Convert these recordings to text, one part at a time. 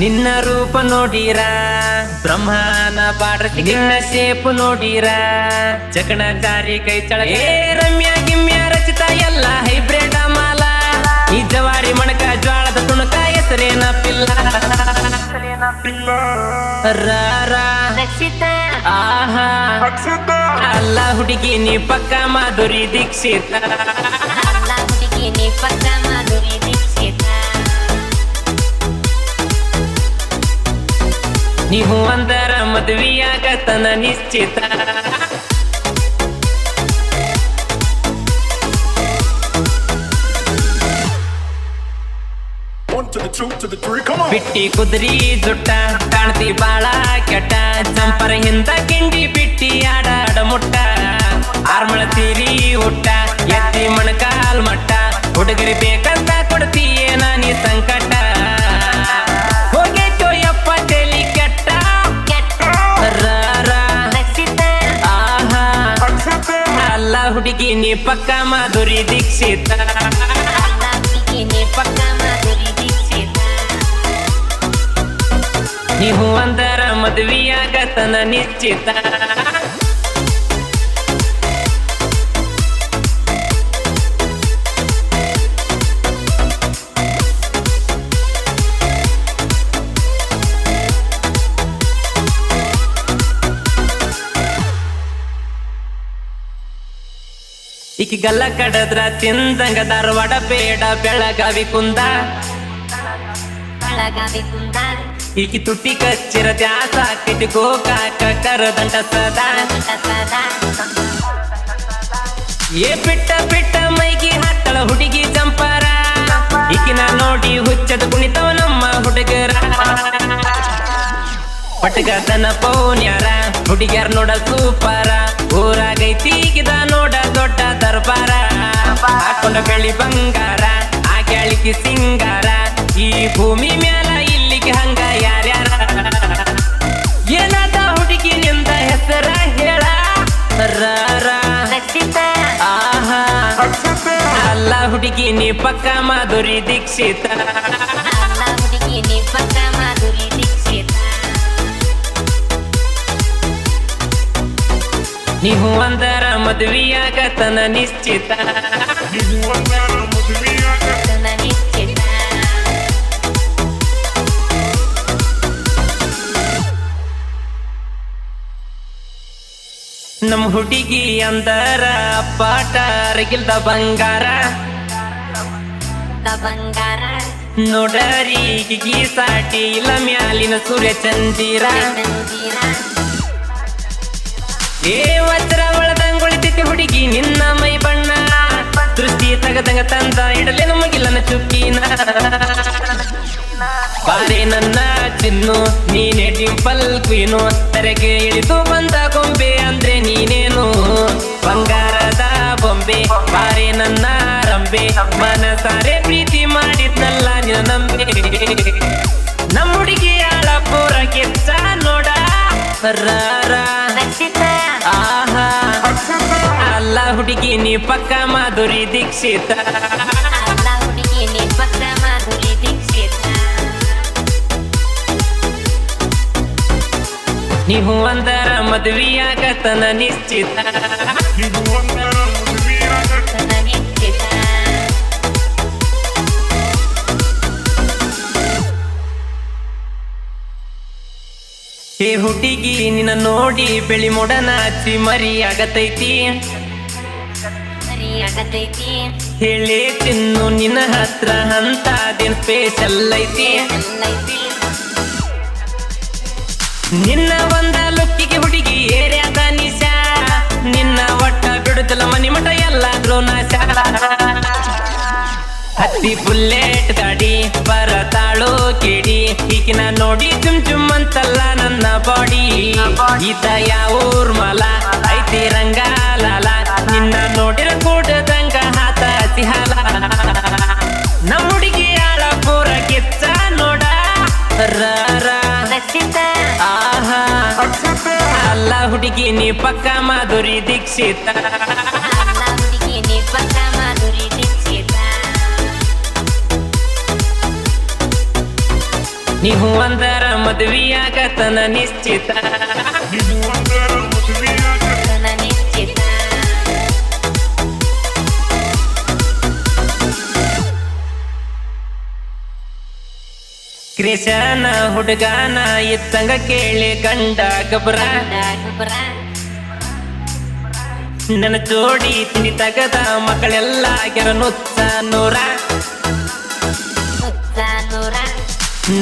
ನಿನ್ನ ರೂಪ ನೋಡಿರ ಬ್ರಹ್ಮನ ಬಾಡ್ರ ನಿನ್ನ ಶೇಪ್ ನೋಡಿರ ಚಕಣಕಾರಿ ಕೈ ಚಳ ಏ ರಮ್ಯ ಗಿಮ್ಯ ರಚಿತ ಎಲ್ಲ ಹೈಬ್ರಿಡ್ ಮಾಲ ಈ ಜವಾರಿ ಮಣಕ ಜ್ವಾಳದ ತುಣಕ ಹೆಸರೇನ ಪಿಲ್ಲ. ರಾರ ರಕ್ಷಿತಾ. ಆಹಾ. ಅಲ್ಲ ಹುಡುಗಿ ನೀ ಪಕ್ಕ ಮಾಧುರಿ ದೀಕ್ಷಿತ. ಅಲ್ಲ ಹುಡುಗಿ ನೀ ಪಕ್ಕ ನೀವು ಅಂದರ ಮದುವೆಯಾಗತನ ನಿಶ್ಚಿತ. ಬಿಟ್ಟಿ ಕುದ್ರಿ ಜುಟ್ಟ ಕಾಣ್ತಿ ಬಾಳ ಕೆಟ್ಟ. ಚಂಪರ ಹಿಂದ ಕಿಂಡಿ ಬಿಟ್ಟಿ ಆಡಾಡ ಮುಟ್ಟ. ಆರ್ಮಳ ತೀರಿ ಹುಟ್ಟ ಎತ್ತಿ ಮಣಕಾಲ್ ಮಟ್ಟ. ಹುಡುಗರಿ ಬೇಕಂತ ಕೊಡ್ತೀಯೇ ನೀ ಸಂಕಟ. ಹುಡುಗಿ ನೀ ಪಕ್ಕ ಮಾಧುರಿ ದೀಕ್ಷಿತ. ನೀವು ಅಂದರ ಮದುವೆಯಾಗತನ ನಿಶ್ಚಿತ. ಈಕಿ ಗಲ್ಲ ಕಡದ್ರ ತಿಂದಂಗ ಧಾರವಾಡ ಬೇಡ ಬೆಳಗಾವಿ ಕುಂದ. ಈಕಿ ತುಟ್ಟಿ ಕಚ್ಚಿರ ದ್ಯಾಸ ಕಿಟ್ಟು ಗೋಕಾಕ ಕರದಂಟ ಸದಾ. ಏ ಬಿಟ್ಟ ಬಿಟ್ಟ ಮೈಗಿ ಹಾಕ್ತಳ ಹುಡುಗಿ ಜಂಪಾರ ಈಕಿನ ನೋಡಿ ಹುಚ್ಚದ ಕುಣಿತವ ನಮ್ಮ ಹುಡುಗರ. ಪಟಗದನ ಪೌನ್ಯಾರ. ಹುಡುಗ್ಯಾರ ನೋಡ ಸೂಪರ. ಊರಾಗೈತಿ ಈಗಿದ ನೋಡ ದೊಡ್ಡ ದರ್ಬಾರ. ಹಾಕೊಂಡ ಬೆಳಿ ಬಂಗಾರ ಆ ಕ್ಯಾಳಿಕಿ ಸಿಂಗಾರ. ಈ ಭೂಮಿ ಮ್ಯಾಲ ಇಲ್ಲಿಗೆ ಹಂಗ ಯಾರ್ಯಾರ? ಏನಾದ ಹುಡುಗಿ ನಿಂದ ಹೆಸರ ಹೇಳ? ಅಲ್ಲ ಹುಡುಗಿ ನೀ ಪಕ್ಕ ಮಾಧುರಿ ದೀಕ್ಷಿತ. ನೀವು ಅಂದರ ಮದುವೆಯಾಗತನ ನಿಶ್ಚಿತ. ತನ ನಿಶ್ಚಿತ. ನಮ್ ಹುಡುಗಿ ಅಂದರ ಪಾಟ ರಗಿಲ್ದ ಬಂಗಾರ. ದ ಬಂಗಾರ. ನೋಡರಿ ಸಾಟಿ ಇಲ್ಲ ಮ್ಯಾಲಿನ ಸೂರ್ಯ ಚಂದಿರ. ಏ ವಜ್ರ ಒಳದಂಗೊಳಿತೈತಿ ಹುಡುಗಿ, ನಿನ್ನ ಮೈ ಬಣ್ಣ. ದೃಷ್ಟಿ ತಗದಂಗ ತಂದ ಇಡಲೇನು ನಮಗಿಲ್ಲನ ಚುಕ್ಕಿನ. ಬಾರೆ ನನ್ನ ಚಿನ್ನು, ನೀನೆ ಟಿಂಪಲ್ ಕ್ವೀನು. ತೆರೆಗೆ ಇಳಿದು ಬಂದ ಗೊಂಬೆ ಅಂದ್ರೆ ನೀನೇನು? ಬಂಗಾರದ ಬೊಂಬೆ, ಬಾರೆ ನನ್ನ ರಂಬೆ. ಮನಸಾರೆ ಪ್ರೀತಿ ಮಾಡಿದ್ನಲ್ಲ ನಿನ್ನ ನಂಬೆ. ನಮ್ಮ ಹುಡುಗಿ ಆಳ ಪೂರ ಕೆಚ್ಚ ನೋಡ. ರಾರ ಅಲ್ಲ ಹುಡುಗಿ ನೀ ಪಕ್ಕ ಮಾಧುರಿ ದೀಕ್ಷಿತ. ಅಲ್ಲ ಹುಡುಗಿ ನೀ ಪಕ್ಕ ಮಾಧುರಿ ದೀಕ್ಷಿತ. ನೀವು ಅಂದರ ಮದುವೆಯಾಗತನ ನಿಶ್ಚಿತ. ತನ ನಿಶ್ಚಿತ. ಹೇ ಹುಡುಗಿ ನಿನ್ನ ನೋಡಿ ಬೆಳಿ ಮೊಡನಾಚಿ ಮರಿ ಆಗತೈತಿ. ಆಗತೈತಿ ಹೇಳಿ ತಿನ್ನು ನಿನ್ನ ಹತ್ರ ಅಂತದೇನ್ ಸ್ಪೇಷಲ್ ಐತಿ? ನಿನ್ನ ಒಂದ ಲುಕ್ಕಿಗೆ ಹುಡುಗಿ ಏರ್ಯಾದ ನಿಶ. ನಿನ್ನ ಒಟ್ಟ ಬಿಡುದಿಲ್ಲ ಮನಿ ಮಠ ಎಲ್ಲಾದ್ರೂ ನಾಶ. ಹತ್ತಿ ಬುಲ್ಲೆಟ್ ಗಾಡಿ ಬರತಾಳು ಕಿಡಿ. ಈಗಿನ ನೋಡಿ ಚುಮ್ ಚುಮ್ ಅಂತಲ್ಲ ನನ್ನ ಬಾಡಿ. ಈತ ಯಾವೂರ್ ಮಲ? ಐತಿ ಅಲ್ಲ ಹುಡುಗಿ ನೀ ಪಕ್ಕ ಮಾಧುರಿ ದೀಕ್ಷಿತ. ನೀವು ಅಂದರ ಮದ್ವಿಯಾಗತನ ನಿಶ್ಚಿತ. ಕೃಷ್ಣ ಹುಡುಗಾನ ಇತ್ತಂಗ ಕೇಳಿ ಕಂಡ ಗಬ್ರ ನನ್ನ ಜೋಡಿ ತಿಂಡಿ ತಗದ ಮಕ್ಕಳೆಲ್ಲ ಗೆರ ನುತ್ತ ನೂರ.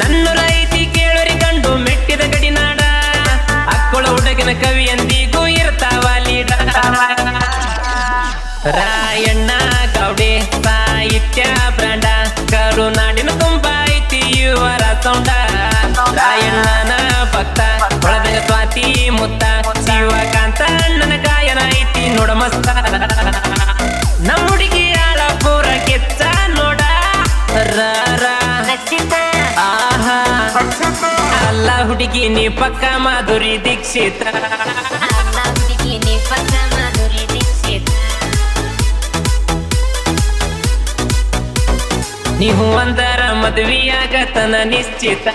ನನ್ನ ರೈತಿ ಕೇಳೋರಿ ಕಂಡು ಮೆಟ್ಟಿದ ಗಡಿನಾಡ ಅಕ್ಕಳ ಹುಡುಗನ ಕವಿ ಎಂದಿಗೂ ಇರ್ತಾವ ಲೀಡ. ರಾಯಣ್ಣ, ಗೌಡೆ, ಸಾಹಿತ್ಯ, ಬ್ರಾಂಡ, ಕರುಣ. ರಾಯಣ್ಣನ ಭಕ್ತ ಸ್ವಾತಿ ಮುತ್ತ ಶಿವಕಾಂತ ಅಣ್ಣನ ಗಾಯನ ಐತಿ ನೋಡ ಮಸ್ತ. ನಮ್ಮ ಹುಡುಗಿ ಆಳ ಪೂರ ಕೆಚ್ಚ ನೋಡ. ಆಹಾ. ಅಲ್ಲ ಹುಡುಗಿ ನೀ ಪಕ್ಕ ಮಾಧುರಿ ದೀಕ್ಷಿತ. ನೀ ಮದ್ವಿಯಾಗತನ ನಿಶ್ಚಿತ.